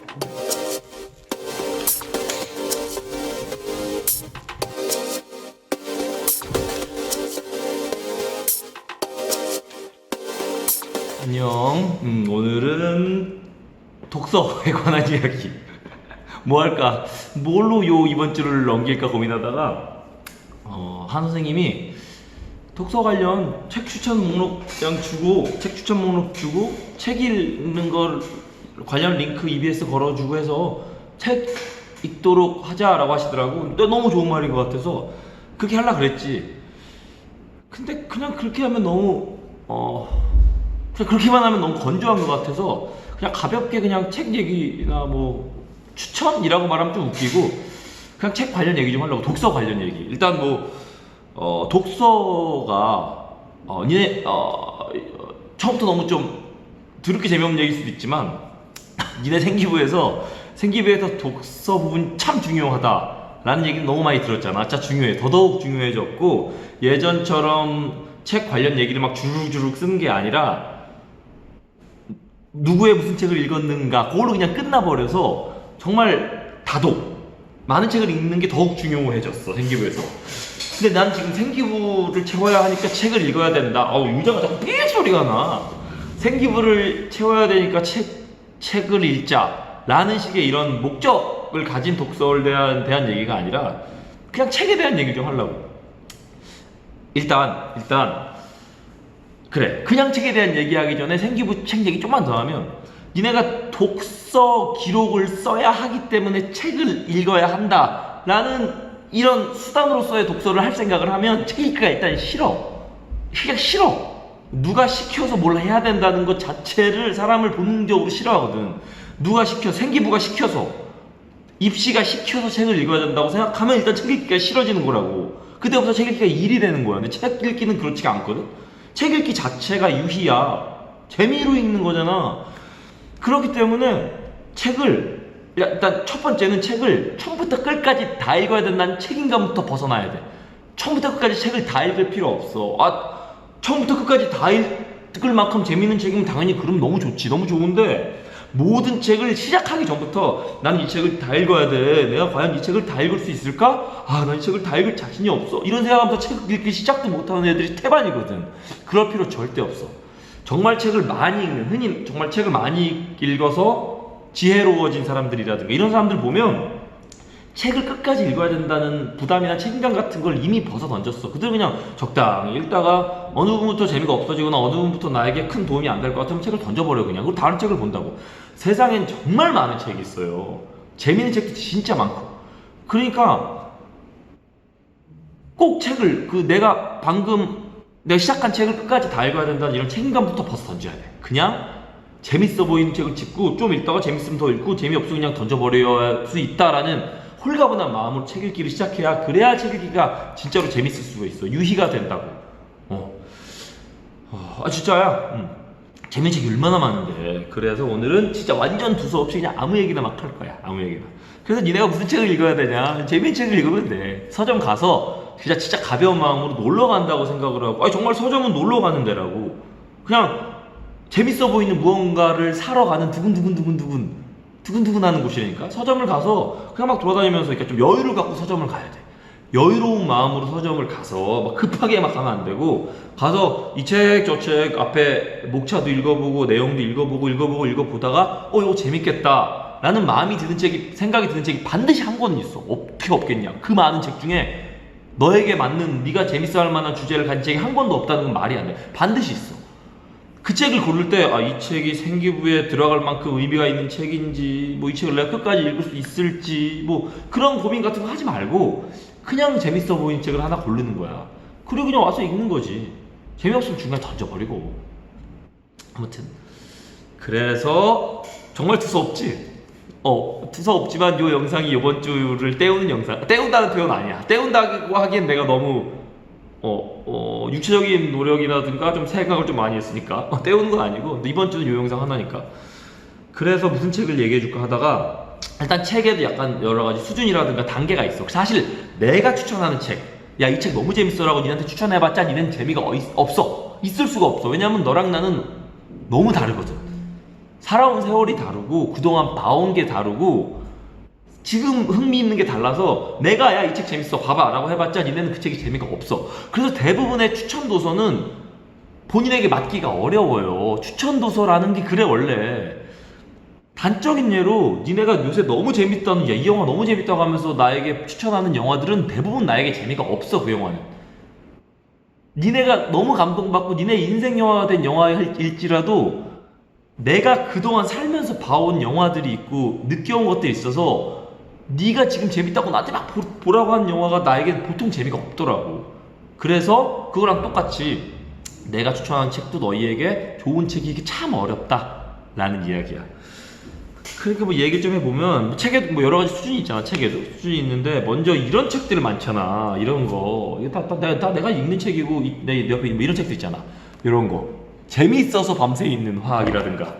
안녕. 음, 오늘은 독서에 관한 이야기. 뭐 할까? 뭘로 요 이번 주를 넘길까 고민하다가 어, 한 선생님이 독서 관련 책 추천 목록 그냥 주고 책 추천 목록 주고 책 읽는 걸 관련 링크 EBS 걸어주고 해서 책 읽도록 하자라고 하시더라고. 너무 좋은 말인 것 같아서 그렇게 하려 그랬지. 근데 그냥 그렇게 하면 너무 어 그냥 그렇게만 하면 너무 건조한 것 같아서 그냥 가볍게 그냥 책 얘기나 뭐 추천이라고 말하면 좀 웃기고 그냥 책 관련 얘기 좀 하려고 독서 관련 얘기 일단 뭐 어, 독서가 어, 니네 어, 처음부터 너무 좀 드럽게 재미없는 얘기일 수도 있지만 니네 생기부에서 생기부에서 독서 부분 참 중요하다라는 얘기는 너무 많이 들었잖아. 진짜 중요해. 더더욱 중요해졌고 예전처럼 책 관련 얘기를 막 주룩주룩 쓰는 게 아니라 누구의 무슨 책을 읽었는가 그걸로 그냥 끝나버려서 정말 다독. 많은 책을 읽는 게 더욱 중요해졌어 생기부에서. 근데 난 지금 생기부를 채워야 하니까 책을 읽어야 된다. 어우 유자가 자꾸 삐 소리가 나. 생기부를 채워야 되니까 책, 책을 읽자 라는 식의 이런 목적을 가진 독서에 대한, 대한 얘기가 아니라 그냥 책에 대한 얘기 좀 하려고. 일단 일단 그래. 그냥 책에 대한 얘기하기 전에 생기부 책 얘기 좀만 더 하면 니네가 독서 기록을 써야 하기 때문에 책을 읽어야 한다라는 이런 수단으로서의 독서를 할 생각을 하면 책 읽기가 일단 싫어. 그냥 싫어 누가 시켜서 뭘 해야 된다는 것 자체를 사람을 본능적으로 싫어하거든. 누가 시켜 생기부가 시켜서 입시가 시켜서 책을 읽어야 된다고 생각하면 일단 책 읽기가 싫어지는 거라고. 그때부터 책 읽기가 일이 되는 거야. 근데 책 읽기는 그렇지가 않거든. 책 읽기 자체가 유희야. 재미로 읽는 거잖아. 그렇기 때문에 책을 일단 첫 번째는 책을 처음부터 끝까지 다 읽어야 된다는 책임감부터 벗어나야 돼. 처음부터 끝까지 책을 다 읽을 필요 없어. 아 처음부터 끝까지 다 읽을 만큼 재밌는 책이면 당연히 그럼 너무 좋지 너무 좋은데 모든 책을 시작하기 전부터 나는 이 책을 다 읽어야 돼. 내가 과연 이 책을 다 읽을 수 있을까? 아, 나이 책을 다 읽을 자신이 없어. 이런 생각하면서 책 읽기 시작도 못하는 애들이 태반이거든. 그럴 필요 절대 없어. 정말 책을 많이 읽는, 흔히 정말 책을 많이 읽어서 지혜로워진 사람들이라든가 이런 사람들 보면 책을 끝까지 읽어야 된다는 부담이나 책임감 같은 걸 이미 벗어 던졌어. 그들 그냥 적당히 읽다가 어느 부분부터 재미가 없어지거나 어느 부분부터 나에게 큰 도움이 안 될 것 같으면 책을 던져버려 그냥. 그리고 다른 책을 본다고. 세상엔 정말 많은 책이 있어요. 재미있는 책도 진짜 많고. 그러니까 꼭 책을 그 내가 방금 내가 시작한 책을 끝까지 다 읽어야 된다는 이런 책임감부터 벗어 던져야 돼. 그냥 재밌어 보이는 책을 찍고 좀 읽다가 재밌으면 더 읽고 재미없으면 그냥 던져버릴 수 있다라는 홀가분한 마음으로 책 읽기를 시작해야 그래야 책 읽기가 진짜로 재밌을 수가 있어 유희가 된다고. 어. 아 진짜야? 음. 재밌는 책이 얼마나 많은데. 그래서 오늘은 진짜 완전 두서 없이 그냥 아무 얘기나 막 할 거야. 아무 얘기나. 그래서 니네가 무슨 책을 읽어야 되냐? 재밌는 책을 읽으면 돼. 서점 가서 진짜 진짜 가벼운 마음으로 놀러 간다고 생각을 하고 아니 정말 서점은 놀러 가는 데라고. 그냥 재밌어 보이는 무언가를 사러 가는 두근두근두근두근 두근두근하는 곳이니까? 서점을 가서 그냥 막 돌아다니면서 이렇게 좀 여유를 갖고 서점을 가야 돼. 여유로운 마음으로 서점을 가서 막 급하게 막 가면 안 되고 가서 이 책 저책 앞에 목차도 읽어보고 내용도 읽어보고 읽어보고 읽어보다가 어 이거 재밌겠다. 라는 마음이 드는 책이 생각이 드는 책이 반드시 한 권은 있어. 어떻게 없겠냐. 그 많은 책 중에 너에게 맞는 네가 재밌어 할 만한 주제를 가진 책이 한 권도 없다는 건 말이 안돼. 반드시 있어 그 책을 고를 때, 아, 이 책이 생기부에 들어갈 만큼 의미가 있는 책인지, 뭐 이 책을 내가 끝까지 읽을 수 있을지, 뭐 그런 고민 같은 거 하지 말고, 그냥 재밌어 보이는 책을 하나 고르는 거야. 그리고 그냥 와서 읽는 거지. 재미없으면 중간에 던져버리고. 아무튼. 그래서, 정말 두서없지? 어, 두서없지만 요 영상이 이번 주를 때우는 영상. 때운다는 표현 아니야. 때운다고 하기엔 내가 너무 어, 어, 육체적인 노력이라든가 좀 생각을 좀 많이 했으니까. 어, 때우는 건 아니고. 이번 주는 요 영상 하나니까. 그래서 무슨 책을 얘기해 줄까 하다가 일단 책에도 약간 여러 가지 수준이라든가 단계가 있어. 사실 내가 추천하는 책 야 이 책 너무 재밌어 라고 니한테 추천해봤자 니는 재미가 어이- 없어. 있을 수가 없어. 왜냐면 너랑 나는 너무 다르거든. 살아온 세월이 다르고 그동안 봐온 게 다르고 지금 흥미있는 게 달라서 내가 야 이 책 재밌어 봐봐 라고 해봤자 니네는 그 책이 재미가 없어. 그래서 대부분의 추천 도서는 본인에게 맞기가 어려워요. 추천 도서라는 게 그래 원래. 단적인 예로 니네가 요새 너무 재밌다는 야 이 영화 너무 재밌다고 하면서 나에게 추천하는 영화들은 대부분 나에게 재미가 없어 그 영화는. 니네가 너무 감동받고 니네 인생 영화가 된 영화일지라도 내가 그동안 살면서 봐온 영화들이 있고 느껴온 것들이 있어서 네가 지금 재밌다고 나한테 막 보- 보라고 하는 영화가 나에게 보통 재미가 없더라고. 그래서 그거랑 똑같이 내가 추천한 책도 너희에게 좋은 책이기 참 어렵다 라는 이야기야. 그러니까 뭐 얘기 좀 해보면 뭐 책에도 뭐 여러 가지 수준이 있잖아 책에도. 수준이 있는데 먼저 이런 책들이 많잖아 이런 거. 이게 다, 다, 내가, 다 내가 읽는 책이고 이- 내 옆에 뭐 이런 책도 있잖아. 이런 거. 재미있어서 밤새 읽는 화학이라든가.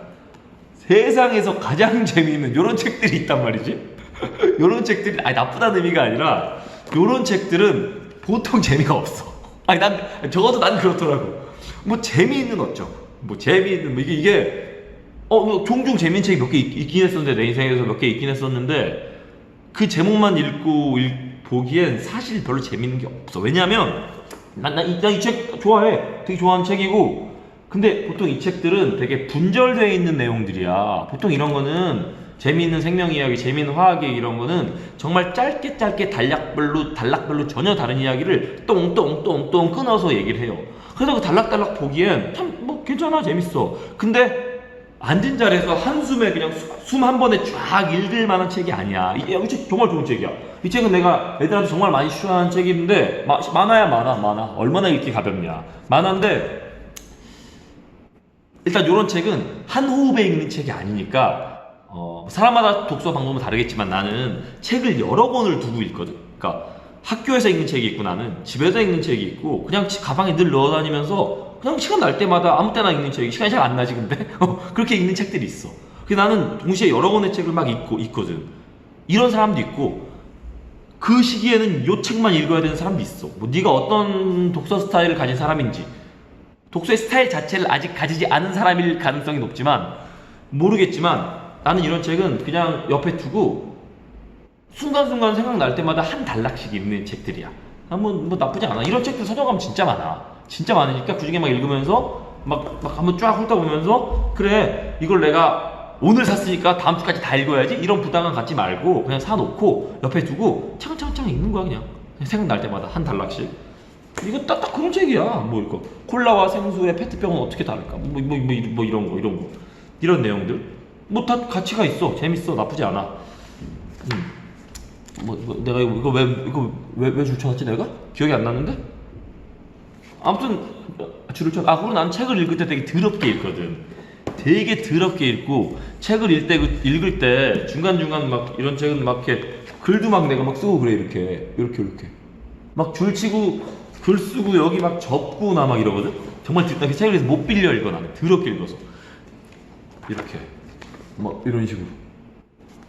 세상에서 가장 재미있는 이런 책들이 있단 말이지 이런 책들이 아니 나쁘다는 의미가 아니라 이런 책들은 보통 재미가 없어 아니 난 적어도 난 그렇더라고 뭐 재미있는 어쩌 뭐 재미있는 뭐 이게 이게 어, 뭐 종종 재밌는 책이 몇 개 있긴 했었는데 내 인생에서 몇 개 있긴 했었는데 그 제목만 읽고 읽- 보기엔 사실 별로 재밌는 게 없어. 왜냐하면 난이 책 좋아해. 되게 좋아하는 책이고 근데 보통 이 책들은 되게 분절되어 있는 내용들이야. 보통 이런 거는 재미있는 생명 이야기, 재미있는 화학 얘기 이런 거는 정말 짧게 짧게 단락별로 단락별로 전혀 다른 이야기를 똥똥똥똥 끊어서 얘기를 해요. 그래서 그 단락단락 보기엔 참 뭐 괜찮아 재밌어. 근데 앉은 자리에서 한숨에 그냥 숨 한 번에 쫙 읽을 만한 책이 아니야. 이, 이 책 정말 좋은 책이야. 이 책은 내가 애들한테 정말 많이 추천하는 책인데 마, 만화야 만화 만화 얼마나 읽기 가볍냐. 만화인데 일단 이런 책은 한 호흡에 읽는 책이 아니니까 어, 사람마다 독서 방법은 다르겠지만 나는 책을 여러 권을 두고 읽거든. 그러니까 학교에서 읽는 책이 있고 나는 집에서 읽는 책이 있고 그냥 지- 가방에 늘 넣어 다니면서 그냥 시간 날 때마다 아무 때나 읽는 책이 시간이 잘 안 나지 근데 어, 그렇게 읽는 책들이 있어. 그래서 나는 동시에 여러 권의 책을 막 읽고 있거든. 이런 사람도 있고 그 시기에는 요 책만 읽어야 되는 사람도 있어. 뭐 네가 어떤 독서 스타일을 가진 사람인지 독서의 스타일 자체를 아직 가지지 않은 사람일 가능성이 높지만 모르겠지만 나는 이런 책은 그냥 옆에 두고 순간순간 생각날 때마다 한 단락씩 읽는 책들이야. 아, 뭐, 뭐 나쁘지 않아. 이런 책들 서점가면 진짜 많아. 진짜 많으니까 그 중에 막 읽으면서 막, 막 한번 쫙 훑어보면서 그래 이걸 내가 오늘 샀으니까 다음 주까지 다 읽어야지 이런 부담감 갖지 말고 그냥 사놓고 옆에 두고 차근차근 읽는 거야 그냥 생각날 때마다 한 단락씩 이거 딱, 딱 그런 책이야. 뭐 이거 콜라와 생수의 페트병은 어떻게 다를까? 뭐, 뭐, 뭐, 뭐 이런 거 이런 거 이런 내용들 뭐 다 가치가 있어. 재밌어. 나쁘지 않아. 음. 뭐, 뭐 내가 이거, 이거 왜 이거 왜, 왜 줄 쳐놨지 내가? 기억이 안 나는데? 아무튼 줄을 쳐. 아 그리고 난 책을 읽을 때 되게 더럽게 읽거든. 되게 더럽게 읽고 책을 읽을 때 그- 읽을 때 중간 중간 막 이런 책은 막 이렇게 글도 막 내가 막 쓰고 그래 이렇게 이렇게 이렇게 막 줄치고 글 쓰고 여기 막 접고 나 막 이러거든. 정말 드- 나 책을 못 빌려 읽어 나는 더럽게 읽어서 이렇게 막 이런 식으로.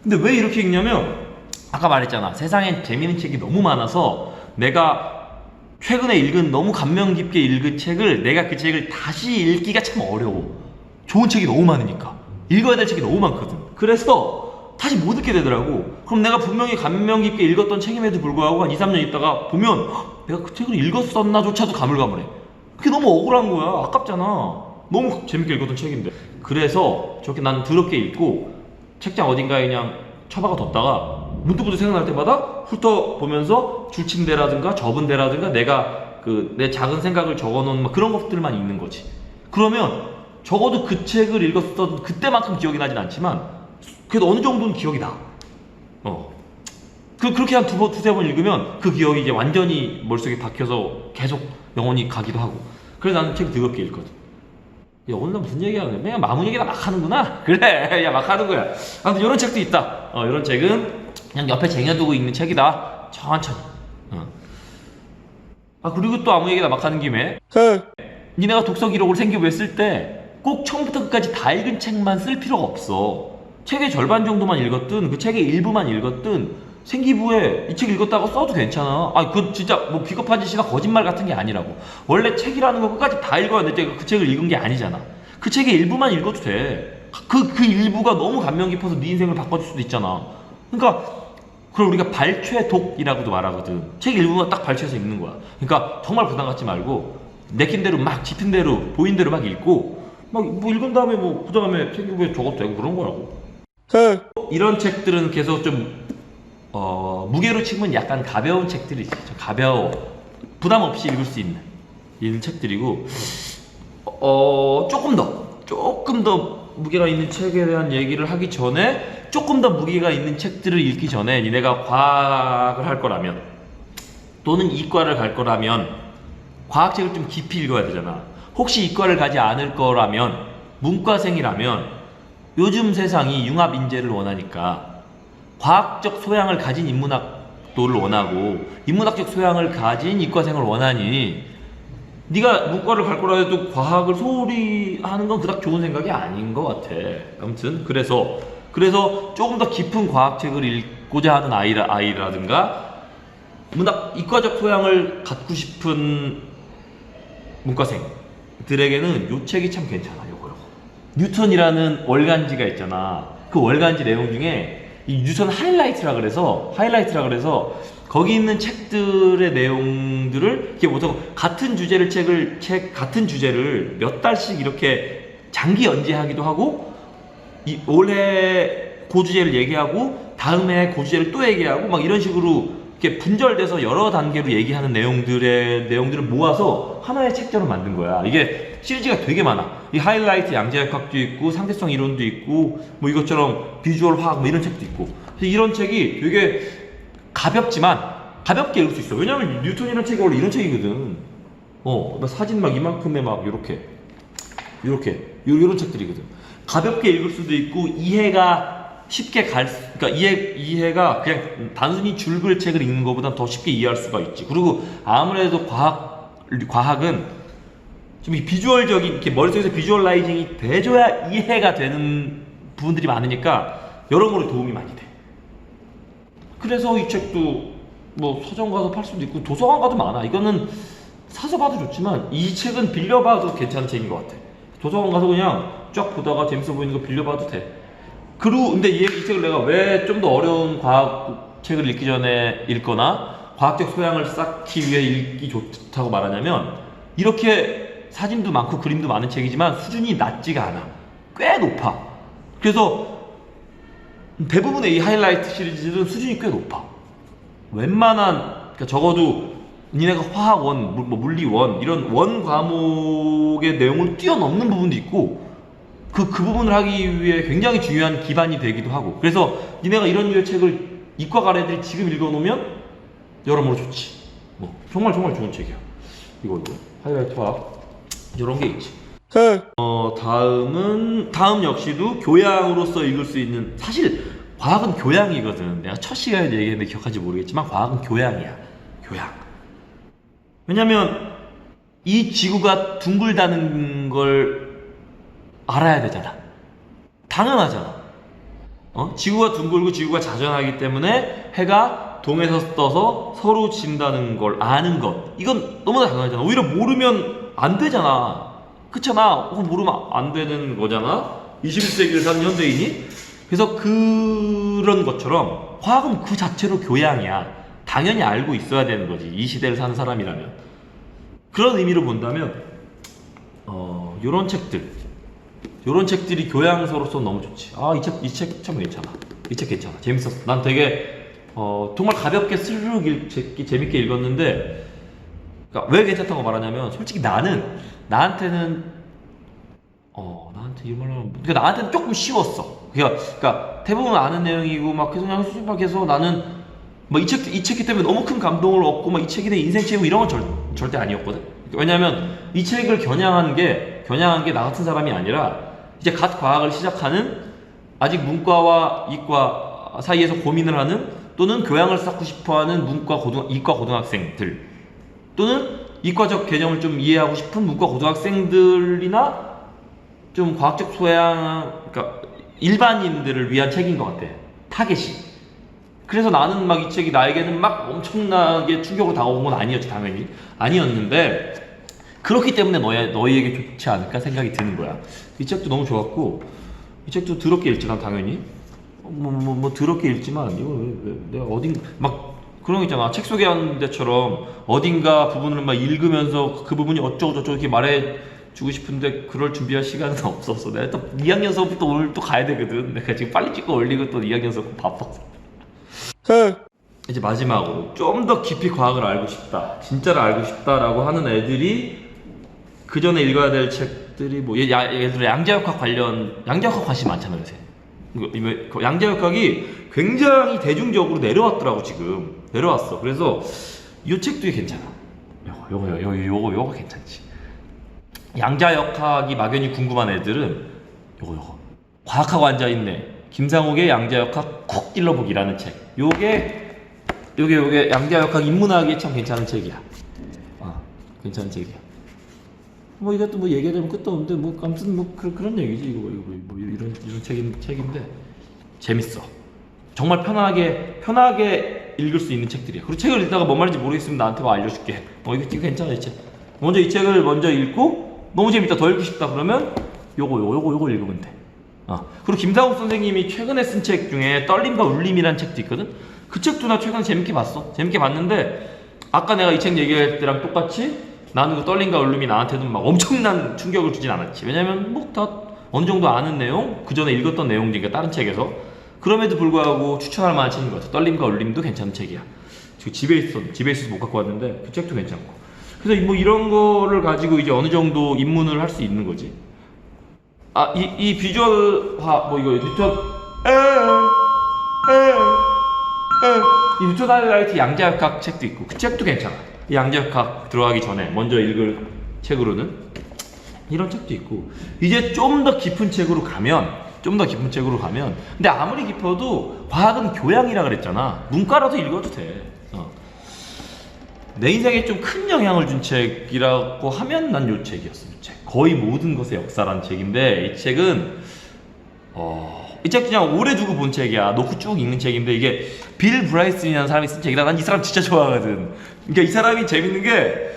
근데 왜 이렇게 읽냐면 아까 말했잖아. 세상엔 재미있는 책이 너무 많아서 내가 최근에 읽은 너무 감명 깊게 읽은 책을 내가 그 책을 다시 읽기가 참 어려워. 좋은 책이 너무 많으니까. 읽어야 될 책이 너무 많거든. 그래서 다시 못 읽게 되더라고. 그럼 내가 분명히 감명 깊게 읽었던 책임에도 불구하고 한 2, 3년 있다가 보면 헉, 내가 그 책을 읽었었나조차도 가물가물해. 그게 너무 억울한 거야. 아깝잖아 너무 재밌게 읽었던 책인데. 그래서 저렇게 나는 더럽게 읽고 책장 어딘가에 그냥 처박아 뒀다가 문득문득 생각날 때마다 훑어보면서 줄친 데라든가 접은 데라든가 내가 그 내 작은 생각을 적어놓은 막 그런 것들만 읽는 거지. 그러면 적어도 그 책을 읽었던 그때만큼 기억이 나진 않지만 그래도 어느 정도는 기억이 나. 어. 그, 그렇게 한 두 번, 두세 번 읽으면 그 기억이 이제 완전히 머릿속에 박혀서 계속 영원히 가기도 하고. 그래서 나는 책을 더럽게 읽거든 야, 오늘 나 무슨 얘기하는 거야? 그냥 아무 얘기나 막 하는구나? 그래, 야, 막 하는 거야. 아무튼 이런 책도 있다. 어, 이런 책은 그냥 옆에 쟁여두고 읽는 책이다. 천천히. 어. 아, 그리고 또 아무 얘기나 막 하는 김에 니네가 독서 기록을 생기부에 쓸때꼭 처음부터 끝까지 다 읽은 책만 쓸 필요가 없어. 책의 절반 정도만 읽었든 그 책의 일부만 읽었든 생기부에 이 책 읽었다고 써도 괜찮아. 아, 그 진짜 뭐 비겁한 짓이나 거짓말 같은 게 아니라고. 원래 책이라는 거 끝까지 다 읽어야 돼. 그 책을 읽은 게 아니잖아. 그 책의 일부만 읽어도 돼. 그, 그 일부가 너무 감명 깊어서 네 인생을 바꿔줄 수도 있잖아. 그러니까, 그걸 우리가 발췌독이라고도 말하거든. 책 일부만 딱 발췌해서 읽는 거야. 그러니까 정말 부담 갖지 말고, 내킨 대로 막, 짚은 대로, 보인 대로 막 읽고, 막, 뭐 읽은 다음에 뭐, 그 다음에 책 일부에 적어도 되고 그런 거라고. 이런 책들은 계속 좀, 어, 무게로 치면 약간 가벼운 책들이 있죠. 가벼워. 부담 없이 읽을 수 있는, 있는 책들이고, 어, 조금 더, 조금 더 무게가 있는 책에 대한 얘기를 하기 전에 조금 더 무게가 있는 책들을 읽기 전에 니네가 과학을 할 거라면 또는 이과를 갈 거라면 과학책을 좀 깊이 읽어야 되잖아. 혹시 이과를 가지 않을 거라면 문과생이라면 요즘 세상이 융합 인재를 원하니까 과학적 소양을 가진 인문학도를 원하고 인문학적 소양을 가진 이과생을 원하니 네가 문과를 갈 거라 해도 과학을 소홀히 하는 건 그닥 좋은 생각이 아닌 것 같아. 아무튼 그래서 그래서 조금 더 깊은 과학책을 읽고자 하는 아이라 아이라든가 문학 이과적 소양을 갖고 싶은 문과생들에게는 요 책이 참 괜찮아. 요거 요거. 뉴턴이라는 월간지가 있잖아. 그 월간지 내용 중에 이 뉴턴 하이라이트라 그래서 하이라이트라 그래서 거기 있는 책들의 내용들을 이게 보통 같은 주제를 책을 책 같은 주제를 몇 달씩 이렇게 장기 연재하기도 하고 이 올해 그 주제를 얘기하고 다음에 그 주제를 또 얘기하고 막 이런 식으로 이렇게 분절돼서 여러 단계로 얘기하는 내용들의 내용들을 모아서 하나의 책처럼 만든 거야. 이게 시리즈가 되게 많아. 이 하이라이트 양자역학도 있고 상대성 이론도 있고 뭐 이것처럼 비주얼 화학 뭐 이런 책도 있고. 이런 책이 되게 가볍지만 가볍게 읽을 수 있어. 왜냐면 뉴턴이라는 책이 원래 이런 책이거든. 어, 나 사진 막 이만큼의 막 이렇게 이렇게 요- 요런 책들이거든. 가볍게 읽을 수도 있고 이해가 쉽게 갈, 수- 그러니까 이해 이해가 그냥 단순히 줄글 책을 읽는 것보다 더 쉽게 이해할 수가 있지. 그리고 아무래도 과학 과학은 좀이 비주얼적인 이렇게 머릿속에서 비주얼라이징이 돼줘야 이해가 되는 부분들이 많으니까 여러모로 도움이 많이 돼. 그래서 이 책도 뭐 서점 가서 팔 수도 있고 도서관 가도 많아. 이거는 사서 봐도 좋지만 이 책은 빌려봐도 괜찮은 책인 것 같아. 도서관 가서 그냥 쫙 보다가 재밌어 보이는 거 빌려봐도 돼. 그리고 근데 이, 이 책을 내가 왜 좀 더 어려운 과학 책을 읽기 전에 읽거나 과학적 소양을 쌓기 위해 읽기 좋다고 말하냐면 이렇게 사진도 많고 그림도 많은 책이지만 수준이 낮지가 않아. 꽤 높아. 그래서 대부분의 이 하이라이트 시리즈는 수준이 꽤 높아. 웬만한 그러니까 적어도 니네가 화학 원, 물- 뭐 물리 원 이런 원 과목의 내용을 뛰어넘는 부분도 있고 그, 그 부분을 하기 위해 굉장히 중요한 기반이 되기도 하고. 그래서 니네가 이런 류의 책을 이과 가래들이 지금 읽어놓으면 여러모로 좋지. 뭐 정말 정말 좋은 책이야. 이거 이거 하이라이트 화학. 이런 게 있지. 어 다음은 다음 역시도 교양으로서 읽을 수 있는 사실 과학은 교양이거든. 내가 첫 시간에 얘기했는데 기억하지 모르겠지만 과학은 교양이야. 교양. 왜냐면 이 지구가 둥글다는 걸 알아야 되잖아. 당연하잖아. 어? 지구가 둥글고 지구가 자전하기 때문에 해가 동에서 떠서 서로 진다는 걸 아는 것. 이건 너무나 당연하잖아. 오히려 모르면 안 되잖아. 그렇잖아. 그거 모르면 안 되는 거잖아. 21세기를 사는 현대인이. 그래서 그런 것처럼 과학은 그 자체로 교양이야. 당연히 알고 있어야 되는 거지. 이 시대를 사는 사람이라면. 그런 의미로 본다면 어 요런 책들 요런 책들이 교양서로서 너무 좋지. 아, 이 책, 이 책 참 괜찮아. 이 책 괜찮아. 재밌었어. 난 되게, 어, 정말 가볍게 스르륵 읽, 재- 재밌게 읽었는데, 그러니까 왜 괜찮다고 말하냐면, 솔직히 나는, 나한테는, 어, 나한테 이 말로, 하면- 그러니까 나한테는 조금 쉬웠어. 그러니까, 그러니까 대부분 아는 내용이고, 막 계속 그냥 수집하게해서 나는, 뭐 이 책, 이 책기 때문에 너무 큰 감동을 얻고, 막 이 책이 내 인생 책이고 이런 건 절, 절대 아니었거든. 왜냐면 이 책을 겨냥한 게, 겨냥한 게 나 같은 사람이 아니라, 이제 갓 과학을 시작하는 아직 문과와 이과 사이에서 고민을 하는 또는 교양을 쌓고 싶어하는 문과 고등 이과 고등학생들 또는 이과적 개념을 좀 이해하고 싶은 문과 고등학생들이나 좀 과학적 소양 그러니까 일반인들을 위한 책인 것 같아. 타겟이. 그래서 나는 막 이 책이 나에게는 막 엄청나게 충격으로 다가온 건 아니었지 당연히. 아니었는데 그렇기 때문에 너희, 너희에게 좋지 않을까 생각이 드는 거야. 이 책도 너무 좋았고 이 책도 더럽게 읽지 난 당연히. 뭐 뭐 뭐 더럽게 읽지만 이거 왜, 왜, 내가 어딘 막 그런 거 있잖아. 책 소개하는 데처럼 어딘가 부분을 막 읽으면서 그 부분이 어쩌고 저쩌고 이렇게 말해 주고 싶은데 그럴 준비할 시간은 없었어 내가 또 2학년 수업부터 오늘 또 가야 되거든. 내가 지금 빨리 찍고 올리고 또 2학년 수업 바빠서 이제 마지막으로 좀 더 깊이 과학을 알고 싶다. 진짜를 알고 싶다라고 하는 애들이 그 전에 읽어야 될 책들이 뭐 예- 야- 예를 들어 양자역학 관련 양자역학 관심 많잖아요 요새. 이거 그 양자역학이 굉장히 대중적으로 내려왔더라고 지금. 내려왔어. 그래서 이 책도 괜찮아. 요거 요거 요거 요거 요거 괜찮지. 양자역학이 막연히 궁금한 애들은 요거 요거. 과학하고 앉아 있네. 김상욱의 양자역학 쿡 찔러보기라는 책. 요게 요게 요게 양자역학 인문학이 참 괜찮은 책이야. 아 괜찮은 책이야 뭐 이것도 뭐 얘기하자면 끝도 없는데 뭐 아무튼 뭐 그런 그런 얘기지. 이거 이거 뭐, 뭐 이런 이런 책인 책인데 재밌어. 정말 편하게 편하게 읽을 수 있는 책들이야. 그리고 책을 읽다가 뭔 말인지 모르겠으면 나한테 와 알려줄게. 어 이거 괜찮아 이 책. 먼저 이 책을 먼저 읽고 너무 재밌다 더 읽고 싶다 그러면 요거 요거 요거 요거 읽으면 돼. 아, 그리고 김상욱 선생님이 최근에 쓴 책 중에 떨림과 울림이라는 책도 있거든. 그 책도 나 최근에 재밌게 봤어. 재밌게 봤는데 아까 내가 이 책 얘기할 때랑 똑같이 나는 그 떨림과 울림이 나한테도 막 엄청난 충격을 주진 않았지. 왜냐면 뭐 다 어느 정도 아는 내용, 그 전에 읽었던 내용이니까 다른 책에서 그럼에도 불구하고 추천할 만한 책인 것 같아. 떨림과 울림도 괜찮은 책이야. 지금 집에 있어, 집에 있어서 못 갖고 왔는데 그 책도 괜찮고. 그래서 뭐 이런 거를 가지고 이제 어느 정도 입문을 할 수 있는 거지. 아, 이, 이 비주얼화, 뭐 이거 뉴턴, 에, 에, 에. 이 뉴턴 하이라이트 양자역학 책도 있고, 그 책도 괜찮아. 이 양자역학 들어가기 전에 먼저 읽을 책으로는 이런 책도 있고, 이제 좀 더 깊은 책으로 가면, 좀 더 깊은 책으로 가면, 근데 아무리 깊어도 과학은 교양이라 그랬잖아. 문과라도 읽어도 돼. 어. 내 인생에 좀 큰 영향을 준 책이라고 하면 난 요 책이었어. 이 책. 거의 모든 것의 역사라는 책인데 이 책은 어, 이 책 그냥 오래 두고 본 책이야. 놓고 쭉 읽는 책인데 이게 빌 브라이슨이라는 사람이 쓴 책이라 난 이 사람 진짜 좋아하거든. 그러니까 이 사람이 재밌는 게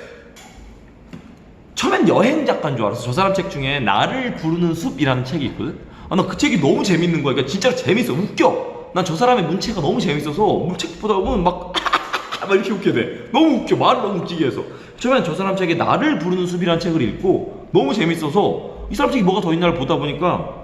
처음엔 여행 작가인 줄 알았어. 저 사람 책 중에 나를 부르는 숲이라는 책이 있거든. 아, 나 그 책이 너무 재밌는 거야. 그러니까 진짜로 재밌어. 웃겨. 난 저 사람의 문체가 너무 재밌어서 문책 보다 보면 막, 막 이렇게 웃게 돼. 너무 웃겨. 말을 너무 웃기게 해서. 처음엔 저 사람 책에 나를 부르는 숲이라는 책을 읽고 너무 재밌어서 이 사람 책이 뭐가 더 있나를 보다 보니까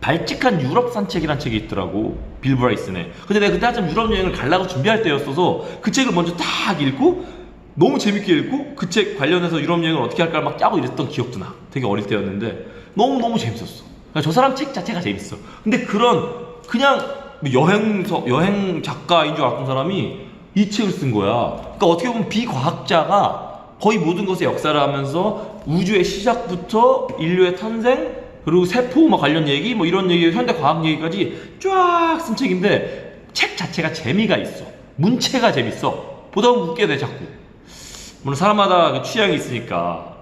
발칙한 유럽 산책이라는 책이 있더라고 빌 브라이슨의. 근데 내가 그때 한참 유럽 여행을 가려고 준비할 때였어서 그 책을 먼저 딱 읽고 너무 재밌게 읽고 그 책 관련해서 유럽 여행을 어떻게 할까 막 짜고 이랬던 기억도 나. 되게 어릴 때였는데 너무너무 재밌었어. 그러니까 저 사람 책 자체가 재밌어. 근데 그런 그냥 뭐 여행서 여행 작가인 줄 알았던 사람이 이 책을 쓴 거야. 그러니까 어떻게 보면 비과학자가 거의 모든 것의 역사를 하면서 우주의 시작부터 인류의 탄생 그리고 세포 막 관련 얘기 뭐 이런 얘기 현대 과학 얘기까지 쫙 쓴 책인데 책 자체가 재미가 있어. 문체가 재밌어. 보다 보면 웃게 돼 자꾸. 물론 사람마다 그 취향이 있으니까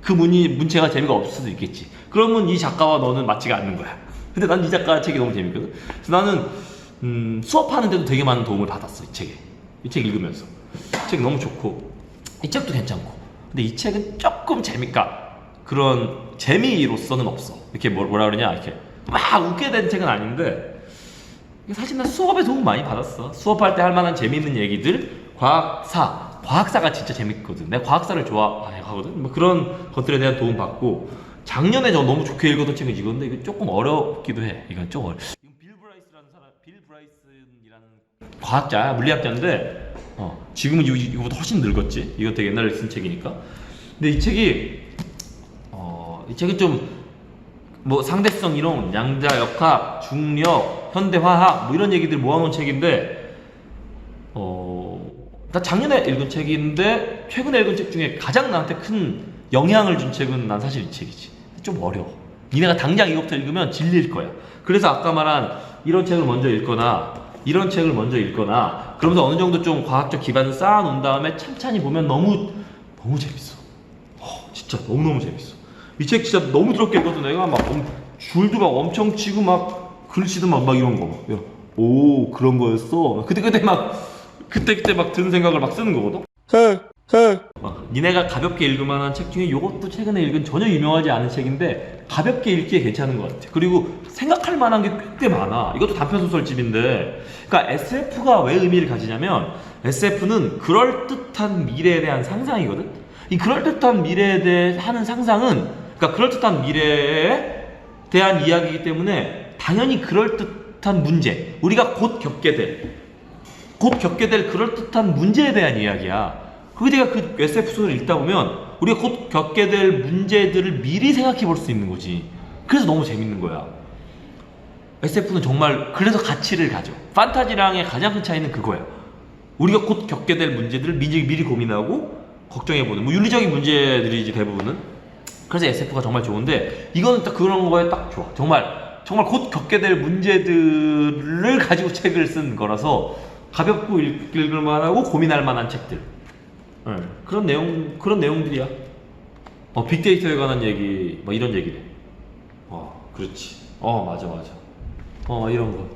그 문이 문체가 재미가 없을 수도 있겠지. 그러면 이 작가와 너는 맞지가 않는 거야. 근데 난 이 작가 책이 너무 재밌거든. 그래서 나는 음, 수업하는데도 되게 많은 도움을 받았어 이 책에. 이 책 읽으면서. 이책 너무 좋고. 이 책도 괜찮고. 근데 이 책은 조금 재미가 그런 재미로서는 없어. 이렇게 뭐- 뭐라 그러냐? 이렇게 막 웃게 된 책은 아닌데 사실 난 수업에 도움 많이 받았어. 수업할 때 할 만한 재미있는 얘기들 과학사 과학사가 진짜 재밌거든. 내가 과학사를 좋아하거든. 뭐 그런 것들에 대한 도움 받고 작년에 저 너무 좋게 읽었던 책은 이건데 이거 조금 어렵기도 해. 이건 좀 어려 이건 빌 브라이스라는 사람 빌 브라이슨이라는 과학자야 물리학자인데 어, 지금은 이거, 이거보다 훨씬 늙었지. 이거 되게 옛날에 쓴 책이니까. 근데 이 책이 어, 이 책은 좀뭐 상대성 이론, 양자 역학, 중력, 현대화학 뭐 이런 얘기들 모아놓은 책인데 어, 나 작년에 읽은 책인데 최근에 읽은 책 중에 가장 나한테 큰 영향을 준 책은 난 사실 이 책이지. 좀 어려워. 니네가 당장 이거부터 읽으면 질릴 거야. 그래서 아까 말한 이런 책을 먼저 읽거나 이런 책을 먼저 읽거나 그러면서 어느 정도 좀 과학적 기반을 쌓아놓은 다음에 찬찬히 보면 너무 너무 재밌어. 어, 진짜 너무너무 재밌어. 이 책 진짜 너무 더럽게 읽어서 내가 막 엄- 줄도 막 엄청 치고 막 글씨도 막, 막 이런 거. 막. 야, 오, 그런 거였어. 그때, 그때 막, 그때, 그때 막 드는 생각을 막 쓰는 거거든? 막 니네가 가볍게 읽을 만한 책 중에 이것도 최근에 읽은 전혀 유명하지 않은 책인데 가볍게 읽기에 괜찮은 것 같아. 그리고 생각할 만한 게 꽤 많아. 이것도 단편 소설집인데, 그러니까 SF가 왜 의미를 가지냐면 SF는 그럴 듯한 미래에 대한 상상이거든. 이 그럴 듯한 미래에 대해 하는 상상은, 그러니까 그럴 듯한 미래에 대한 이야기이기 때문에 당연히 그럴 듯한 문제, 우리가 곧 겪게 될 곧 겪게 될 그럴듯한 문제에 대한 이야기야. 그게 내가 그 SF 소설을 읽다 보면 우리가 곧 겪게 될 문제들을 미리 생각해 볼 수 있는 거지. 그래서 너무 재밌는 거야. SF는 정말 그래서 가치를 가져. 판타지랑의 가장 큰 차이는 그거야. 우리가 곧 겪게 될 문제들을 미리, 미리 고민하고 걱정해보는 뭐 윤리적인 문제들이지 대부분은. 그래서 SF가 정말 좋은데 이거는 딱 그런 거에 딱 좋아. 정말 정말 곧 겪게 될 문제들을 가지고 책을 쓴 거라서 가볍고 읽- 읽을 만하고 고민할 만한 책들. 네, 그런 내용 그런 내용들이야. 어 빅데이터에 관한 얘기 뭐 이런 얘기네. 어 그렇지. 어 맞아 맞아. 어 이런 거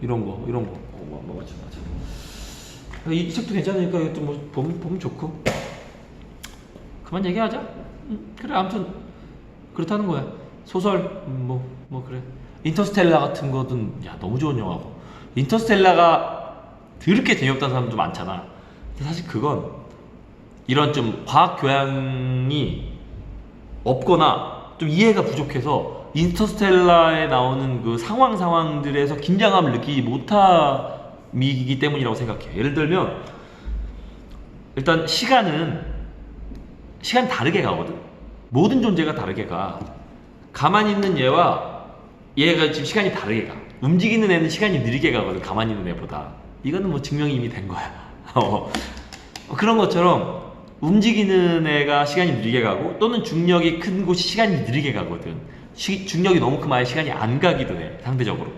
이런 거 이런 거. 어 뭐, 뭐, 맞아 맞아. 이, 이 책도 괜찮으니까 이것도 뭐 보면, 보면 좋고. 그만 얘기하자. 음, 그래 아무튼 그렇다는 거야. 소설 뭐뭐 뭐 그래. 인터스텔라 같은 거든 야 너무 좋은 영화고. 인터스텔라가 더럽게 재미없다는 사람도 많잖아. 근데 사실 그건 이런 좀 과학 교양이 없거나 좀 이해가 부족해서 인터스텔라에 나오는 그 상황 상황들에서 긴장감을 느끼지 못함이기 때문이라고 생각해. 예를 들면 일단 시간은 시간 다르게 가거든. 모든 존재가 다르게 가. 가만히 있는 얘와 얘가 지금 시간이 다르게 가. 움직이는 애는 시간이 느리게 가거든. 가만히 있는 애보다. 이거는 뭐 증명이 이미 된 거야. 어. 그런 것처럼 움직이는 애가 시간이 느리게 가고 또는 중력이 큰 곳이 시간이 느리게 가거든. 시- 중력이 너무 크면 아예 시간이 안 가기도 해. 상대적으로.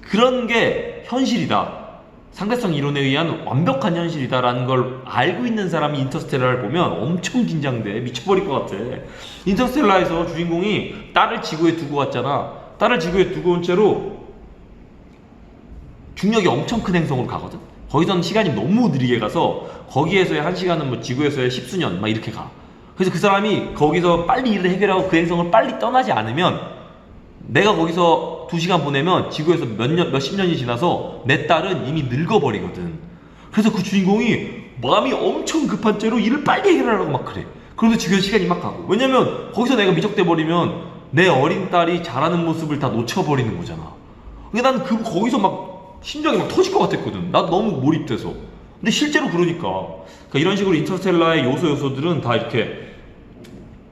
그런 게 현실이다. 상대성 이론에 의한 완벽한 현실이다라는 걸 알고 있는 사람이 인터스텔라를 보면 엄청 긴장돼. 미쳐버릴 것 같아. 인터스텔라에서 주인공이 딸을 지구에 두고 왔잖아. 딸을 지구에 두고 온 채로 중력이 엄청 큰 행성으로 가거든. 거기서는 시간이 너무 느리게 가서 거기에서의 한 시간은 뭐 지구에서의 십수년 막 이렇게 가. 그래서 그 사람이 거기서 빨리 일을 해결하고 그 행성을 빨리 떠나지 않으면 내가 거기서 두 시간 보내면 지구에서 몇 년, 몇십 년이 지나서 내 딸은 이미 늙어버리거든. 그래서 그 주인공이 마음이 엄청 급한 채로 일을 빨리 해결하려고 막 그래. 그러면서 지구에서 시간이 막 가고. 왜냐면 거기서 내가 미적돼 버리면 내 어린 딸이 자라는 모습을 다 놓쳐버리는 거잖아. 근데 난 그, 거기서 막 심장이 막 터질 것 같았거든. 나 너무 몰입돼서. 근데 실제로 그러니까. 그러니까 이런 식으로 인터스텔라의 요소 요소들은 다 이렇게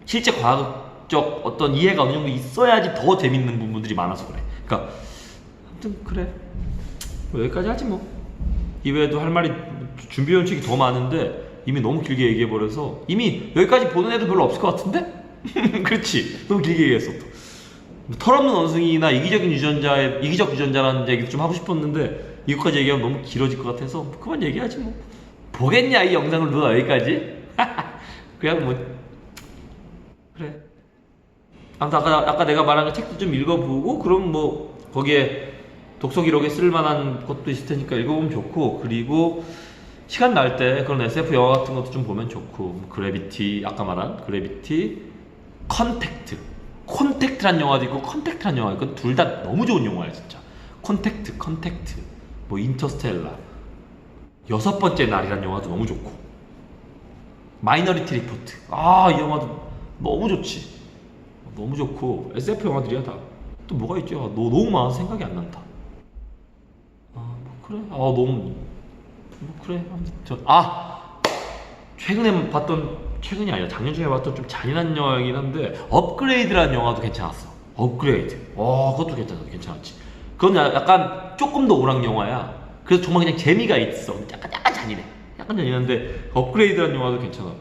실제 과학적 어떤 이해가 어느 정도 있어야지 더 재밌는 부분들이 많아서 그래. 그러니까 아무튼 그래. 뭐 여기까지 하지 뭐. 이외에도 할 말이 준비해온 책이 더 많은데 이미 너무 길게 얘기해 버려서 이미 여기까지 보는 애도 별로 없을 것 같은데? 그렇지. 너무 길게 얘기했어 또. 뭐 털없는 원숭이나 이기적인 유전자의 이기적 유전자라는 얘기도 좀 하고 싶었는데 이것까지 얘기하면 너무 길어질 것 같아서 그만 얘기하지 뭐. 보겠냐 이 영상을 누가 여기까지? 그냥 뭐. 아무튼 아까, 아까 내가 말한 그 책도 좀 읽어보고 그럼 뭐 거기에 독서 기록에 쓸만한 것도 있을 테니까 읽어보면 좋고 그리고 시간 날 때 그런 SF 영화 같은 것도 좀 보면 좋고 뭐 그래비티 아까 말한 그래비티 컨택트 콘택트란 영화도 있고 컨택트란 영화 있고 둘 다 너무 좋은 영화야 진짜. 콘택트 컨택트 뭐 인터스텔라 여섯 번째 날이란 영화도 너무 좋고. 마이너리티 리포트 아 이 영화도 너무 좋지 너무 좋고 SF 영화들이야 다. 또 뭐가 있죠? 너 너무 많아서 생각이 안 난다. 아 뭐 그래? 아 너무 뭐 그래? 아무튼 저아! 최근에 봤던 최근이 아니라 작년 중에 봤던 좀 잔인한 영화이긴 한데 업그레이드라는 영화도 괜찮았어. 업그레이드. 어 그것도 괜찮아 괜찮았지. 그건 야- 약간 조금 더 오락 영화야. 그래서 정말 그냥 재미가 있어. 약간 약간 잔인해. 약간 잔인한데 업그레이드라는 영화도 괜찮았고.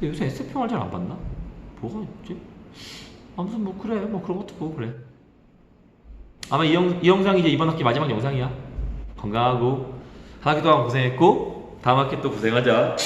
근데 요새 SF 영화를 잘 안 봤나? 뭐가 있지? 아무튼 뭐 그래 뭐 그런 것도 보고 그래. 아마 이, 영, 이 영상이 이제 이번 학기 마지막 영상이야. 건강하고 한 학기 동안 고생했고 다음 학기 또 고생하자